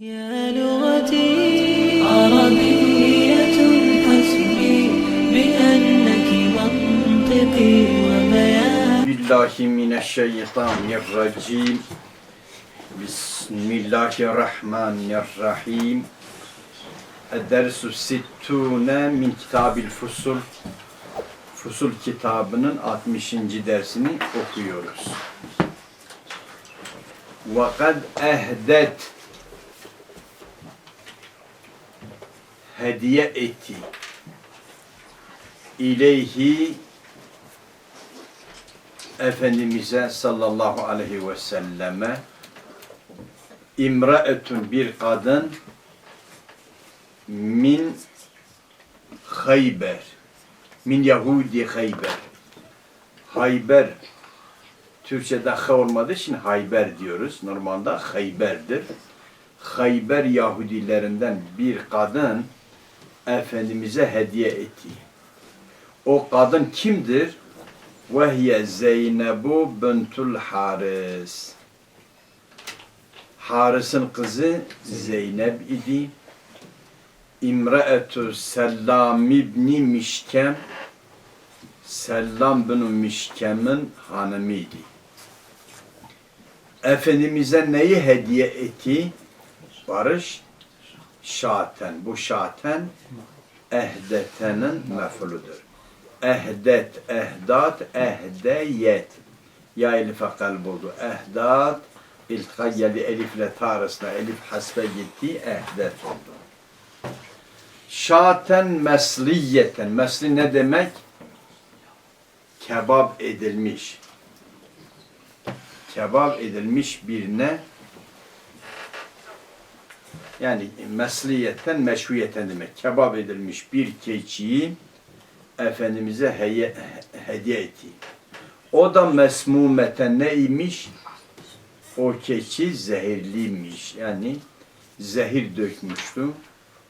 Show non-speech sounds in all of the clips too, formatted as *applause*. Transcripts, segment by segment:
يا لغتي عربية حسبي بأنك منطقي وبياني billahi mineşşeytanirracim. Bismillahirrahmanirrahim. Edersü sittune min kitabil fusul. Fusul kitabının 60. dersini okuyoruz. Ve kad hediye etti ileyhi Efendimiz'e sallallahu aleyhi ve selleme imraetun bir kadın min Hayber min Yahudi Hayber Hayber Türkçe'de ha olmadığı için Hayber diyoruz. Normalde Hayber'dir. Hayber Yahudilerinden bir kadın Efendimiz'e hediye etti. O kadın kimdir? وهي Zeynebu bintul Haris. Haris'in kızı Zeynep idi. İmraetu Sellam ibni Mişkem Sellam bin Mişkem'in hanımıydı. Efendimiz'e neyi hediye etti? Barış şaten. Bu şaten ehdetenin mef'uludur ehdet, ehdat, ehdeyet. Ya elife kalb oldu. Ehdat, iltka geldi elifle ta. Elif hasbe gitti, ehdet oldu. Şaten mesliyeten. Mesli ne demek? Kebap edilmiş. Kebap edilmiş birine yani mesliyetten meşruiyeten demek. Kebap edilmiş bir keçiyi Efendimiz'e heye- hediye etti. O da mesmumeten neymiş? O keçi zehirliymiş. Yani zehir dökmüştü.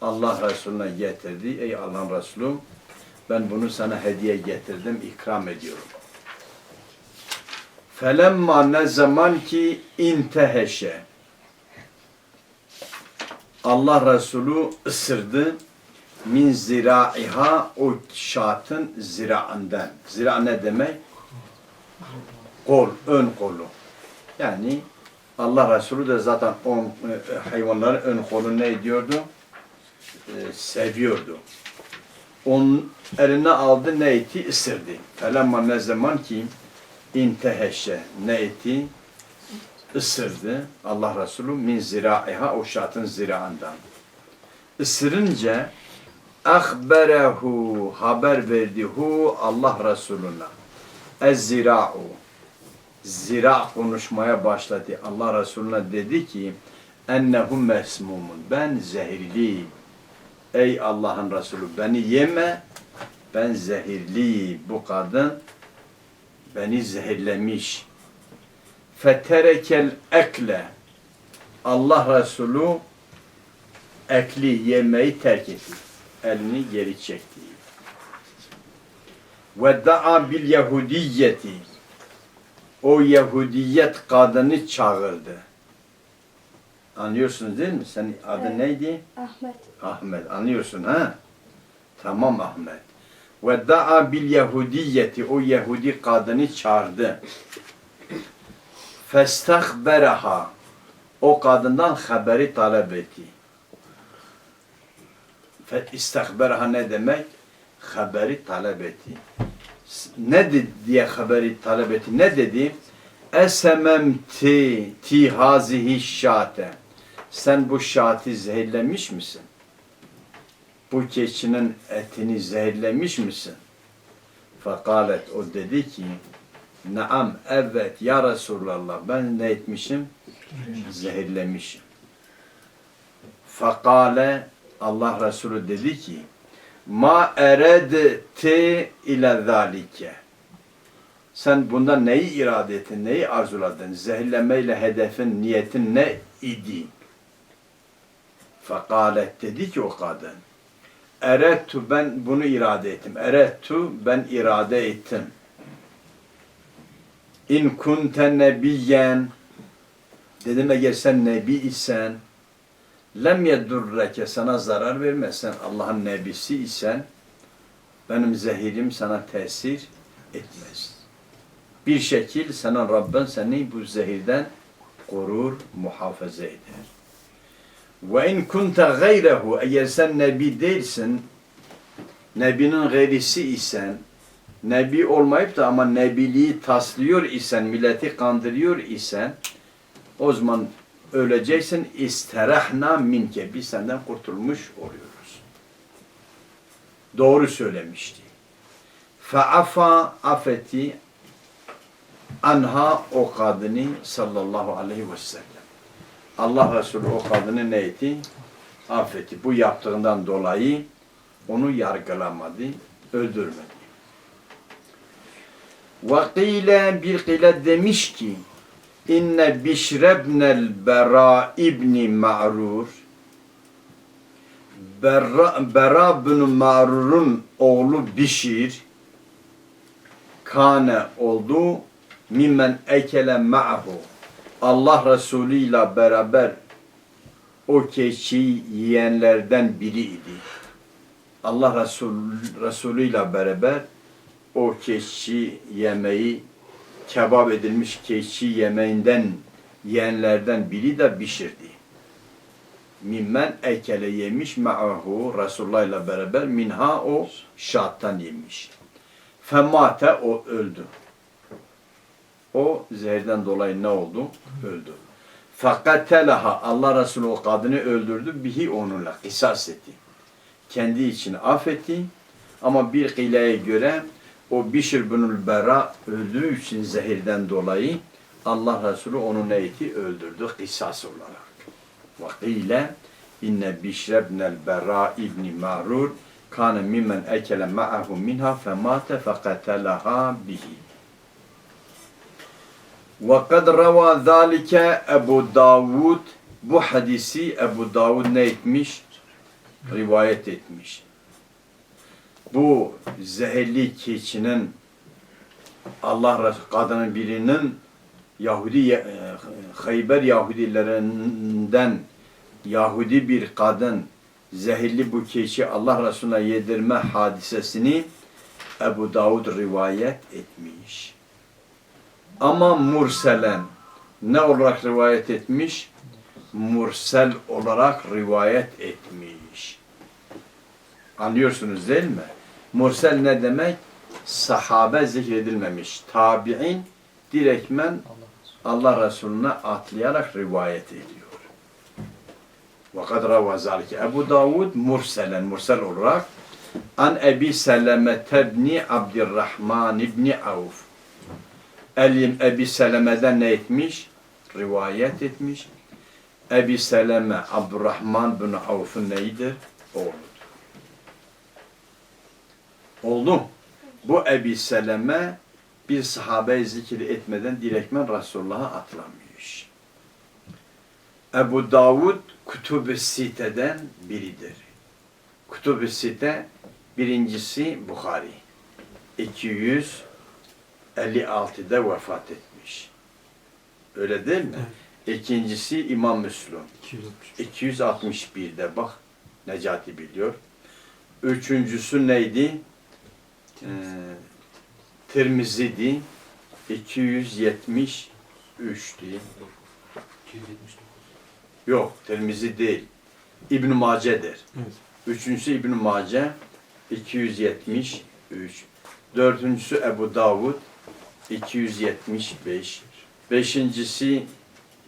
Allah Resulüne getirdi. Ey Allah'ın Resulü ben bunu sana hediye getirdim, ikram ediyorum. Felemma ne zaman ki inteheşe Allah Resulü ısırdı min ziraiha o şatın ziraından. Zira ne demek? Kol, ön kolu. Yani Allah Resulü de zaten on, e, hayvanların ön kolunu ne ediyordu? E, seviyordu. Onun eline aldı ne etti? Isırdı. Felemma ne zaman ki inteheşe ne etti? Isırdı. Allah Resulü min ziraiha o şatın ziraından. Isırınca ahberehu haber verdi hu Allah Resuluna. Ez-zira'u zira konuşmaya başladı. Allah Resuluna dedi ki ennehu mesmumun ben zehirliyim. Ey Allah'ın Resulü beni yeme ben zehirliyim. Bu kadın beni zehirlemiş. Feterekel ekle Allah Resulü ekli yemeği terk etti elini geri çekti. Ve da'a bil Yahudiyeti. O Yahudiyet kadını çağırdı. Anlıyorsunuz değil mi? Senin adın Evet. neydi? Ahmet. Ahmet. Anlıyorsun ha? Tamam Ahmet. Ve da'a bil Yahudiyeti. O Yahudi kadını çağırdı. Festahberaha. O kadından haberi talep etti. Fe istihbaraha ne demek? Haberi talep etti. Ne dedi diye haberi talep etti? Ne dedi? Esememti ti hazihi şate. Sen bu şati zehirlemiş misin? Bu keçinin etini zehirlemiş misin? Fekalet o dedi ki Naam evet ya Resulallah ben ne etmişim? Zehirlemişim. Fakale Allah Resulü dedi ki ma eredte ile zalike sen bundan neyi irade ettin, neyi arzuladın? Zehirlemeyle hedefin, niyetin ne idi? Fekalet dedi ki o kadın Erettu ben bunu irade ettim. Erettu ben irade ettim. İn kunte nebiyyen dedim eğer sen nebi isen lem yedurreke sana zarar vermez. Sen Allah'ın nebisi isen benim zehirim sana tesir etmez. Bir şekil senin Rabbin seni bu zehirden korur, muhafaza eder. Ve in kunta gayrehu eğer sen nebi değilsin, nebinin gayrisi isen, nebi olmayıp da ama nebiliği taslıyor isen, milleti kandırıyor isen, o zaman öleceksin isterahna minke. Biz senden kurtulmuş oluyoruz. Doğru söylemişti. Fa'afa afeti anha o kadını sallallahu aleyhi ve sellem. Allah Resulü o kadını neydi? Affetti. Bu yaptığından dolayı onu yargılamadı, öldürmedi. Kıyle bir kıyle demiş ki inne bişrebnel bera ibni ma'rur Berra, Bera bin Ma'rur'un oğlu Bişir kane oldu mimmen ekele ma'hu Allah Resulü ile beraber o keçi yiyenlerden biriydi. Allah Resulü, Resulü ile beraber o keçi yemeği kebap edilmiş keçi yemeğinden yiyenlerden biri de Bişir'di. Mimmen ekele yemiş ma'ahu Resulullah ile beraber minha o şattan yemiş. Femate o öldü. O zehirden dolayı ne oldu? Öldü. Fakatelaha Allah Resulü o kadını öldürdü. Bihi onunla kısas etti. Kendi için affetti. Ama bir kıyleye göre o Bişir binül Bera öldüğü için zehirden dolayı Allah Resulü onu ne etti? Öldürdü kısas olarak. Ve kıyle inne Bişre binel Bera ibni Ma'rur kâne mimmen ekele ma'ahu minha femâte fekatelaha bihi. وقد روى ذلك Ebu Davud bu hadisi Ebu Davud ne etmiş? Rivayet etmiş. Bu zehirli keçinin Allah kadının birinin Yahudi e, Hayber Yahudilerinden Yahudi bir kadın zehirli bu keçi Allah Resulüne yedirme hadisesini Ebu Davud rivayet etmiş. Ama murselen ne olarak rivayet etmiş? Mursel olarak rivayet etmiş. Anlıyorsunuz değil mi? Mursel ne demek? Sahabe zikredilmemiş. Tabi'in direktmen Allah Resulüne atlayarak rivayet ediyor. وقد روى ذلك Ebu Davud murselen, mursel olarak an Ebi Seleme tebni Abdurrahman ibni Avf Elim Ebi Seleme'den ne etmiş? Rivayet etmiş. Ebi Seleme Abdurrahman bin Avf'ın neyidir? Oğludur. Oldu. Bu Ebi Seleme bir sahabe zikir etmeden direktmen Resulullah'a atlamış. Ebu Davud Kutub-ı Site'den biridir. Kutub-ı Site birincisi Bukhari. 256'da vefat etmiş. Öyle değil mi? İkincisi İmam Müslüm. 261'de bak Necati biliyor. Üçüncüsü neydi? Ee, Tirmizi'di. 273'tü. Yok, Tirmizi değil. İbn Mace'dir. Evet. Üçüncüsü İbn Mace 273. Dördüncüsü Ebu Davud 275. Beşincisi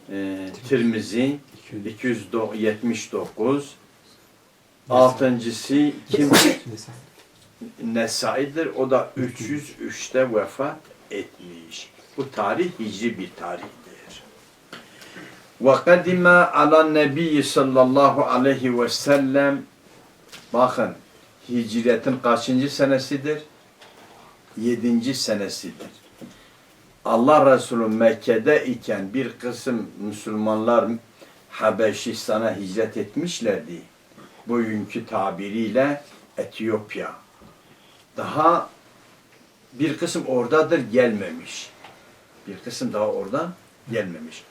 e, Tirmizi 279. Altıncısı kim? Nesai'dir. O da 303'te vefat etmiş. Bu tarih hicri bir tarihtir. Kadime ala nebi sallallahu aleyhi ve sellem bakın hicretin kaçıncı senesidir? Yedinci senesidir. Allah Resulü Mekke'de iken bir kısım Müslümanlar Habeşistan'a hicret etmişlerdi. Bugünkü tabiriyle Etiyopya. Daha bir kısım oradadır gelmemiş. Bir kısım daha oradan gelmemiş.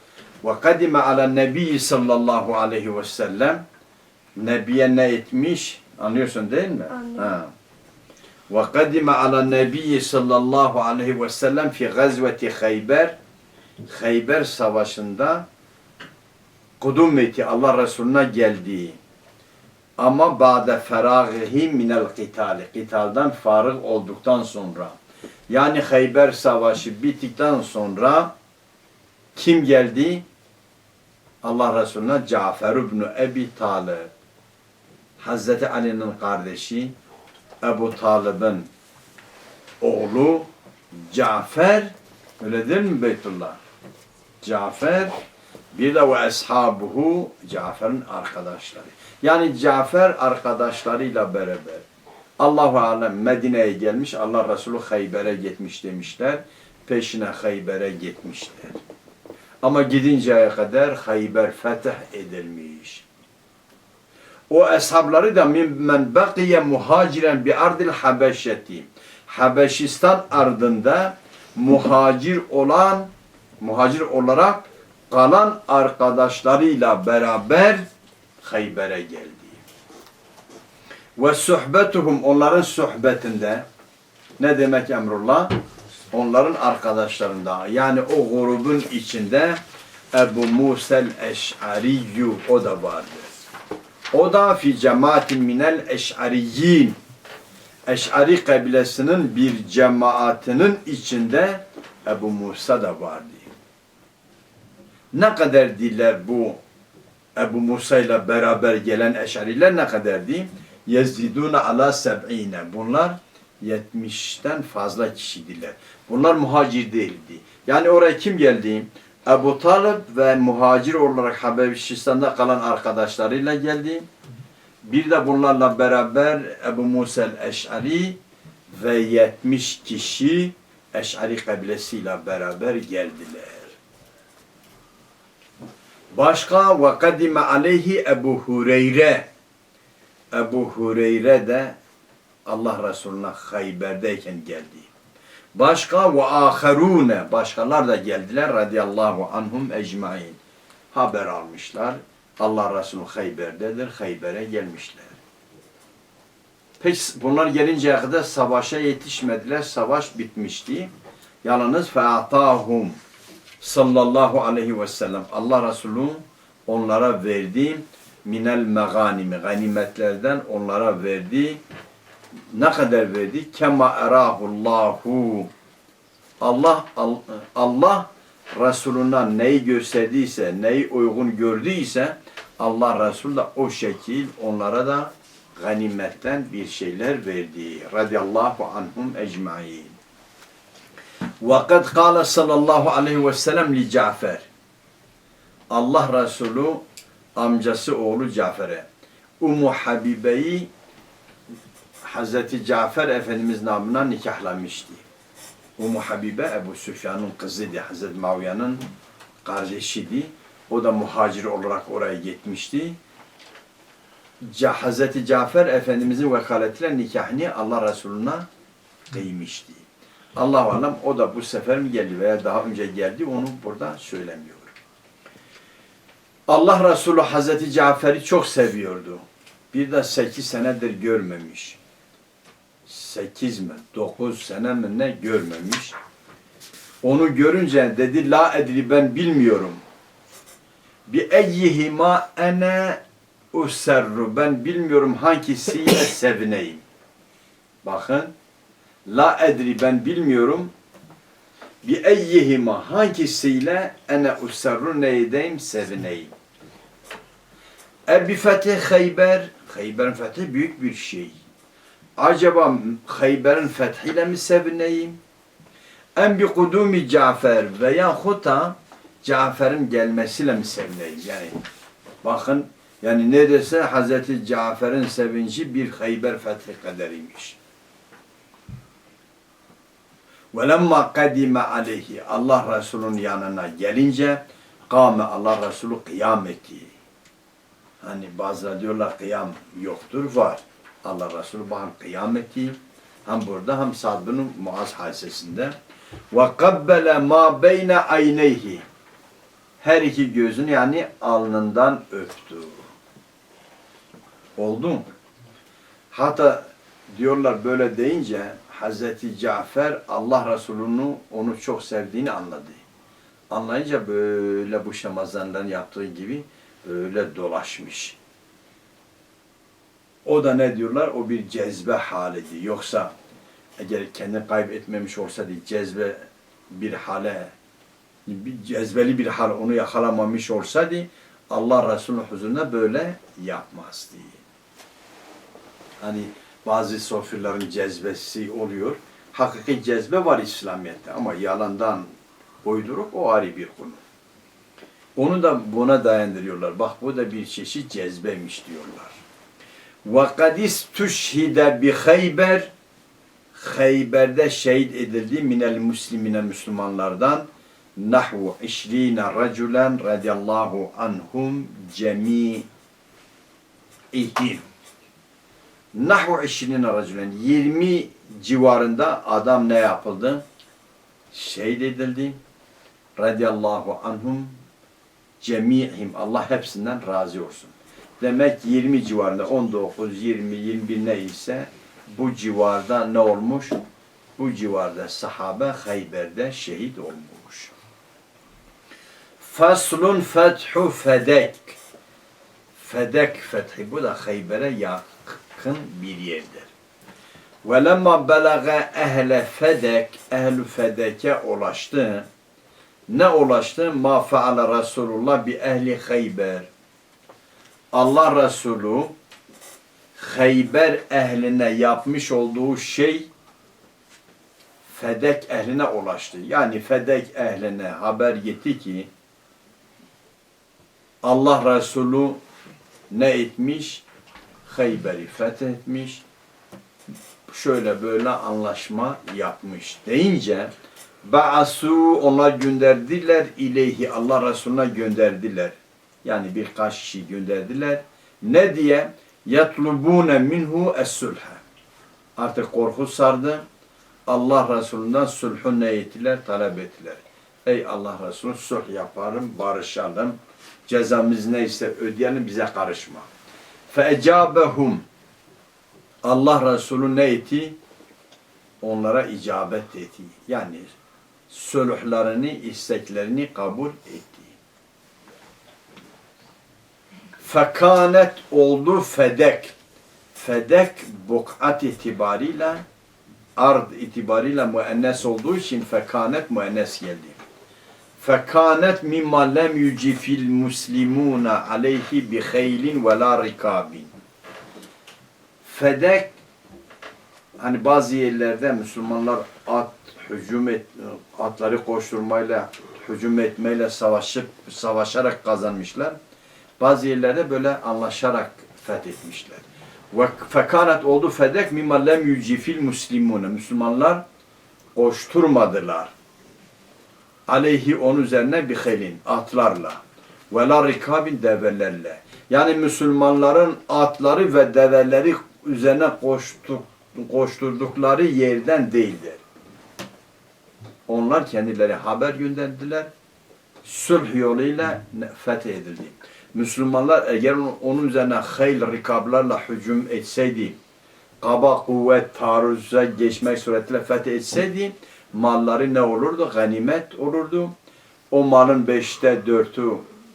Ve kadime ala nebi sallallahu aleyhi ve sellem Nebiye ne etmiş? Anlıyorsun değil mi? Anlıyorum. Ve kadime ala nebi sallallahu aleyhi ve sellem fi gazveti Hayber Hayber savaşında kudum etti Allah Resulüne geldi. Ama ba'de feragihi minel kitali. Kitaldan farık olduktan sonra. Yani Hayber savaşı bittikten sonra kim geldi? Allah Resulüne Cafer ibn Ebi Talib. Hazreti Ali'nin kardeşi Ebu Talib'in oğlu Cafer öyle değil mi Beytullah? Cafer bir de ve eshabuhu Cafer'in arkadaşları. Yani Cafer arkadaşlarıyla beraber Allahu alem Medine'ye gelmiş, Allah Resulü Hayber'e gitmiş demişler. Peşine Hayber'e gitmişler. Ama gidinceye kadar Hayber fetih edilmiş. O eshabları da mimmen bakiye muhaciren bi ardil Habeşeti. Habeşistan ardında muhacir olan, muhacir olarak kalan arkadaşlarıyla beraber Hayber'e geldi. Ve suhbetuhum onların sohbetinde ne demek Emrullah? Onların arkadaşlarında yani o grubun içinde Ebu Musel Eş'ariyyu o da vardı. O da fi cemaatin minel eş'ariyyin. Eş'ari kabilesinin bir cemaatinin içinde Ebu Musa da vardı. Ne kadar diller bu Ebu Musa ile beraber gelen eş'ariler ne kadar değil? Yezidune ala seb'ine. Bunlar 70'ten fazla kişiydiler. Bunlar muhacir değildi. Yani oraya kim geldi? Ebu Talib ve muhacir olarak Habeşistan'da kalan arkadaşlarıyla geldi. Bir de bunlarla beraber Ebu Musa el-Eş'ari ve 70 kişi Eş'ari kabilesiyle beraber geldiler. Başka ve kadime aleyhi Ebu Hureyre. Ebu Hureyre de Allah Resulüne Hayber'deyken geldi. Başka ve aherune başkalar da geldiler radıyallahu anhum ecmain. Haber almışlar. Allah Resulü Hayber'dedir. Hayber'e gelmişler. Peki bunlar gelinceye kadar savaşa yetişmediler. Savaş bitmişti. Yalnız fe'atahum sallallahu aleyhi ve sellem. Allah Resulü onlara verdi minel meganimi ganimetlerden onlara verdi ne kadar verdi kema erahullahu Allah Al- Allah Resulünden neyi gösterdiyse neyi uygun gördüyse Allah Resulü de o şekil onlara da ganimetten bir şeyler verdi radıyallahu anhum ecmaîn وقد قال sallallahu aleyhi ve sellem li Cafer. Allah Resulü amcası oğlu Cafer'e. Ummu Habibe'yi Hazreti Cafer Efendimiz namına nikahlamıştı. Ummu Habibe Ebu Süfyan'ın kızıydı. Hazreti Muaviye'nin kardeşiydi. O da muhacir olarak oraya gitmişti. Ca Hazreti Cafer Efendimizin vekaletiyle nikahını Allah Resulü'ne kıymıştı. Allah alem o da bu sefer mi geldi veya daha önce geldi onu burada söylemiyor. Allah Resulü Hazreti Cafer'i çok seviyordu. Bir de sekiz senedir görmemiş. Sekiz mi, dokuz sene mi ne görmemiş. Onu görünce dedi la edri ben bilmiyorum. Bi eyyihima ene userru ben bilmiyorum hangisiyle *laughs* sevineyim. Bakın La edri ben bilmiyorum. Bi eyyihima hangisiyle ene usarru neydeyim sevineyim. E bi fetih Hayber. Hayber'in fethi büyük bir şey. Acaba Hayber'in fethiyle mi sevineyim? En bi kudumi Cafer veya huta Cafer'in gelmesiyle mi sevineyim? Yani bakın yani neredeyse Hazreti Cafer'in sevinci bir Hayber fethi kadarıymış. Velemma kadime aleyhi Allah Resulü'nün yanına gelince kâme Allah Resulü kıyam etti. Hani bazıları diyorlar kıyam yoktur var. Allah Resulü hem kıyam etti. Hem burada hem Sa'd bin Muaz hadisesinde. Kabbele ma beyne ayneyhi. her iki gözünü yani alnından öptü. Oldu mu? Hatta diyorlar böyle deyince Hazreti Cafer Allah Resulü'nü onu çok sevdiğini anladı. Anlayınca böyle bu şamazandan yaptığı gibi böyle dolaşmış. O da ne diyorlar? O bir cezbe halidir. Yoksa eğer kendini kaybetmemiş olsaydı cezbe bir hale bir cezbeli bir hal onu yakalamamış olsaydı Allah Resulü huzurunda böyle yapmazdı. Hani bazı sofirlerin cezbesi oluyor. Hakiki cezbe var İslamiyet'te ama yalandan uyduruk o ayrı bir konu. Onu da buna dayandırıyorlar. Bak bu da bir çeşit cezbeymiş diyorlar. وَقَدْ اِسْتُشْهِدَ بِخَيْبَرْ Hayber'de şehit edildi minel muslimine Müslümanlardan nahvu işrine raculen radiyallahu anhum cemi'ihim nahvu işrine raculen 20 civarında adam ne yapıldı? Şehit edildi radiyallahu anhum cemi'ihim Allah hepsinden razı olsun. Demek 20 civarında 19, 20, 21 neyse bu civarda ne olmuş? Bu civarda sahabe Hayber'de şehit olmuş. Faslun fethu fedek. Fedek fethi. Bu da Hayber'e yakın bir yerdir. Lemma belaga ehle fedek, ehlü fedeke ulaştı. Ne ulaştı? Ma faale Resulullah bi ehli Hayber. Allah Resulü Hayber ehline yapmış olduğu şey Fedek ehline ulaştı. Yani Fedek ehline haber gitti ki Allah Resulü ne etmiş? Hayber'i fethetmiş. Şöyle böyle anlaşma yapmış deyince Ba'asu onlar gönderdiler ileyhi Allah Resulüne gönderdiler. Yani birkaç kişi gönderdiler. Ne diye? yatlubune minhu es-sulha. Artık korku sardı. Allah Resulü'nden sulhü ne ettiler? Talep ettiler. Ey Allah Resulü sulh yaparım, barışalım. Cezamız neyse ödeyelim, bize karışma. Feecabehum. Allah Resulü ne etti? Onlara icabet etti. Yani sulhlarını, isteklerini kabul etti. Fekanet oldu fedek. Fedek buk'at itibariyle ard itibariyle müennes olduğu için fekanet müennes geldi. Fekanet mimma lem yucifil muslimuna aleyhi bi haylin ve la rikabin. Fedek hani bazı yerlerde Müslümanlar at hücum et, atları koşturmayla hücum etmeyle savaşıp savaşarak kazanmışlar. Bazı yerlerde böyle anlaşarak fethetmişler. Ve fekanet oldu fedek mimma lem yucifil muslimune. Müslümanlar koşturmadılar. Aleyhi onun üzerine bir helin, atlarla. Ve la rikabin develerle. Yani Müslümanların atları ve develeri üzerine koştuk, koşturdukları yerden değildir. Onlar kendileri haber gönderdiler. Sulh yoluyla fethedildi. Müslümanlar eğer onun üzerine hayl rikablarla hücum etseydi, kaba kuvvet taarruza geçmek suretiyle fetih etseydi, malları ne olurdu? Ganimet olurdu. O malın beşte dörtü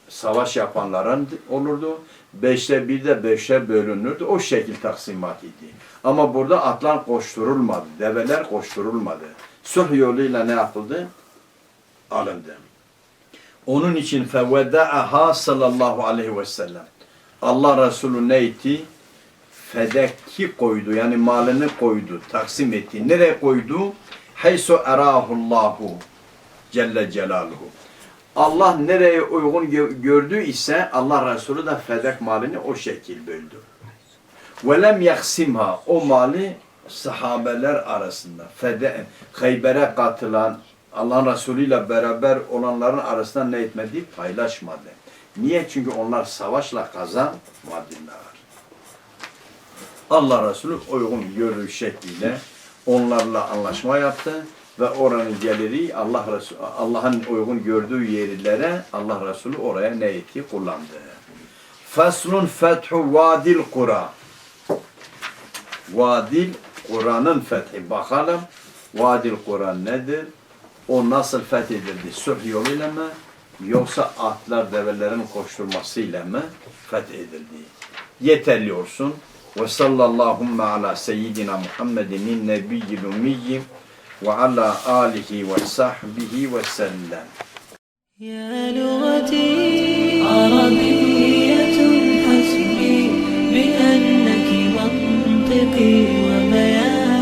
savaş yapanların olurdu. Beşte bir de beşe bölünürdü. O şekil taksimat idi. Ama burada atlar koşturulmadı. Develer koşturulmadı. Sulh yoluyla ne yapıldı? Alındı. Onun için feveda'aha sallallahu aleyhi ve sellem. Allah Resulü ne etti? Fedeki koydu. Yani malını koydu. Taksim etti. Nereye koydu? Haysu erahullahu Celle Celaluhu. Allah nereye uygun gö- gördü ise Allah Resulü de fedek malını o şekil böldü. Ve lem yaksimha o mali sahabeler arasında fede Hayber'e katılan Allah Resulü ile beraber olanların arasında ne etmedi? Paylaşmadı. Niye? Çünkü onlar savaşla kazanmadılar. Allah Resulü uygun gördüğü şekliyle onlarla anlaşma yaptı. ve oranın geliri Allah Allah'ın uygun gördüğü yerlere Allah Resulü oraya ne etti? Kullandı. Faslun fethu vadil kura. Vadil Kur'an'ın fethi. Bakalım Vadil Kur'an nedir? O nasıl fethedildi? Sulh yoluyla mı? Yoksa atlar develerin koşturmasıyla mı fethedildi? Yeterli olsun. وصلى اللهم على سيدنا محمد النبي الأمي وعلى آله وصحبه وسلم. يا لغتي عربية حسبي بأنك منطقي.